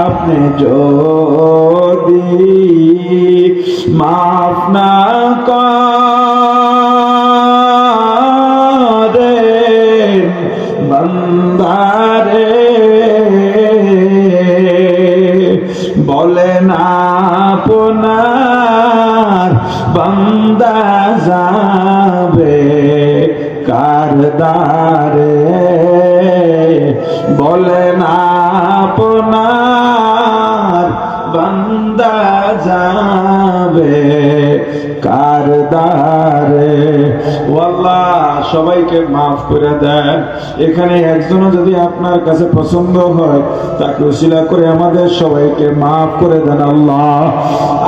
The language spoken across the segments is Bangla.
আপনি যদি মাফ না করেন বন্দারে বলেন আপনার বন্দা যাবে কারদারে বলেন আপনার বন্দা যাবে কারদারে ওয়াল্লাহ, সবাইকে মাফ করে দেন। এখানে একজনও যদি আপনার কাছে পছন্দ হয়, তাকে উশিলা করে আমাদের সবাইকে মাফ করে দেন আল্লাহ।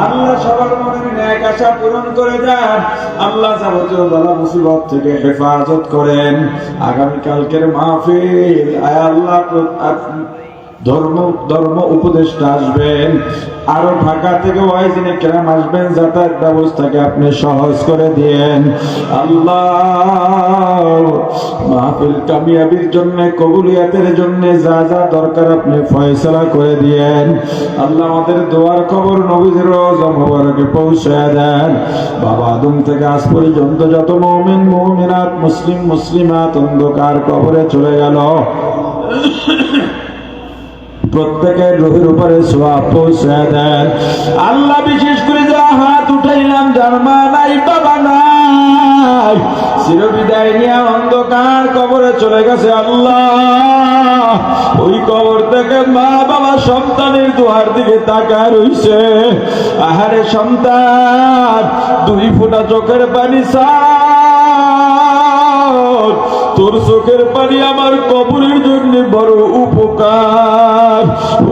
আল্লাহ সবার আশা পূরণ করে দেন। আল্লাহ যাবতীয় বালা মুসিবত থেকে হেফাজত করেন। আগামী কালকের মাহফিল, আয় আল্লাহ ধর্ম ধর্ম উপদেষ্টা আসবেন। আরও ঢাকা থেকে ওয়াইজিনে কেরাম আসবেন, যাতায়াত ব্যবস্থাকে আপনি সহজ করে দিয়েন। আল্লাহ, মাহফিল কামিয়াবির জন্য, কবুলিয়াতের জন্য যা যা দরকার আপনি ফয়সলা করে দিয়েন। আল্লাহ আমাদের দোয়ার খবর নবীদের রোজা পৌঁছায় দেন। বাবা আদম থেকে আজ পর্যন্ত যত মৌমিন, মৌমিনাত, মুসলিম, মুসলিমাত অন্ধকার কবরে চলে গেল। প্রত্যেকের রোহের উপরে সোয়াব পৌঁছে দেন আল্লাহ বিশেষ করে যা হাত উঠাইলাম, যার মা নাই, বাবা নাই, চিরবিদায় নিয়ে অন্ধকার কবরে চলে গেছে আল্লাহ। ওই কবর থেকে মা, বাবা, সন্তানের দুয়ার দিকে তাকা রইছে। আহারে সন্তান, দুই ফোঁটা চোখের পানি সা তোর চোখের পানি আমার কবরের জন্য বড় উপকার।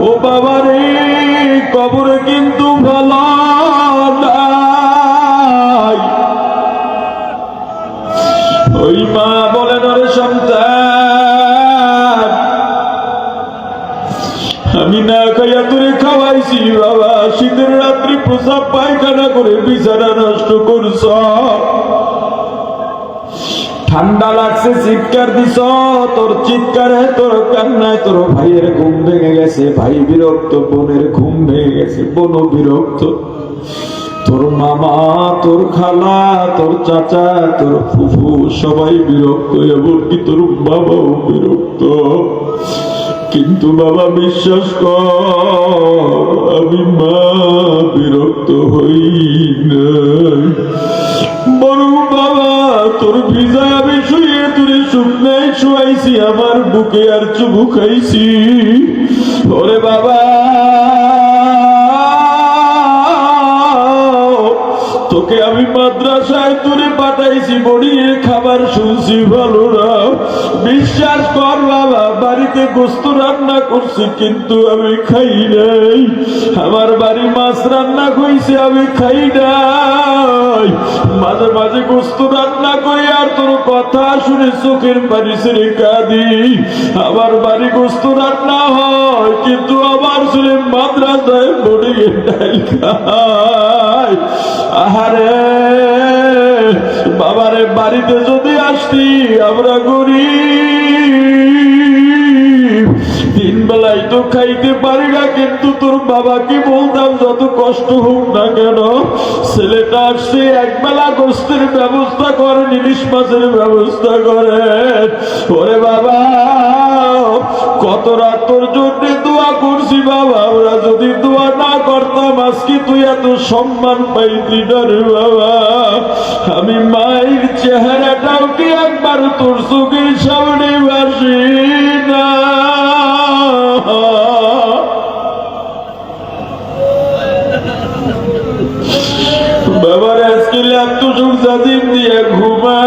ও বাবা রে, কবরে কিন্তু ভালো ওই মা বলেন ওরে সন্তান, আমি না খাইয়া তোরে খাওয়াইছি, বাবা। শীতের রাত্রি প্রসাব পায়খানা করে বিছানা নষ্ট করছ। ঠান্ডা লাগছে, চিৎকার দিছ, তোর চিৎকারে তোর কান্নায় তোর ভাইয়ের ঘুম ভেঙে গেছে, ভাই বিরক্ত, বোনের ঘুম ভেঙে গেছে বোন বিরক্ত। তোর মামা, তোর খালা, তোর চাচা, তোর ফুফু সবাই বিরক্ত, এমনকি তোর বাবাও বিরক্ত। কিন্তু বাবা, বিশ্বাস কর, আমি মা বিরক্ত হই না। তোর ভিজা আমি শুয়ে তোরে শুকনায় শুয়াইছি, আমার বুকে আর চুবু খাইছি। ওরে বাবা, তোকে আমি মাদ্রাসায় তুলে পাঠাইছি, বড়িয়ে খাবার শুনছি, ভালো না। বিশ্বাস কর বাবা, বাড়িতে গোস্ত রান্না করছি, কিন্তু আমি খাই নাই। আমার বাড়ি মাছ রান্না কইছে আমি খাই নাই। মাঝে মাঝে গোস্ত রান্না করি আর তোর কথা শুনে চোখের পানি ছেড়ে কাঁদি। আমার বাড়ি গোস্ত রান্না হয়, কিন্তু আমার শুনে মাদ্রাসায় ডাল খায়। আহারে, বাবারে, বাড়িতে যদি আসতি আমরা গরিব। তো খাইতে পারি না, কিন্তু তোর বাবাকে বলতাম, যত কষ্ট হোক না কেন? ছেলেটা আসছে এক বেলা গোস্তের ব্যবস্থা করে, ইলিশ মাছের ব্যবস্থা করে। ওরে বাবা, কত রাত তোর জন্য দোয়া করছি বাবা, আমরা যদি দোয়া না করতাম, আজকে তুই এত সম্মান পাইতি না রে বাবা। আমি মায়ের চেহারাটাও কি একবার তোর চোখের সামনে বাসি না। কুসুম সাদিম দিয়ে ঘুমা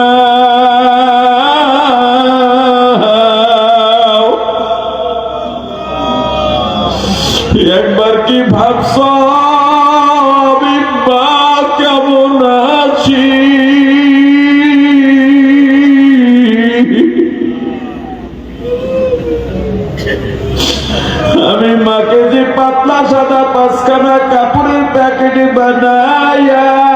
একবার কি ভাবছ আমি মা কেমন আমি মাকে পাতলা সাদা পাঁচখানা কাপড়ের প্যাকেটে বানায়া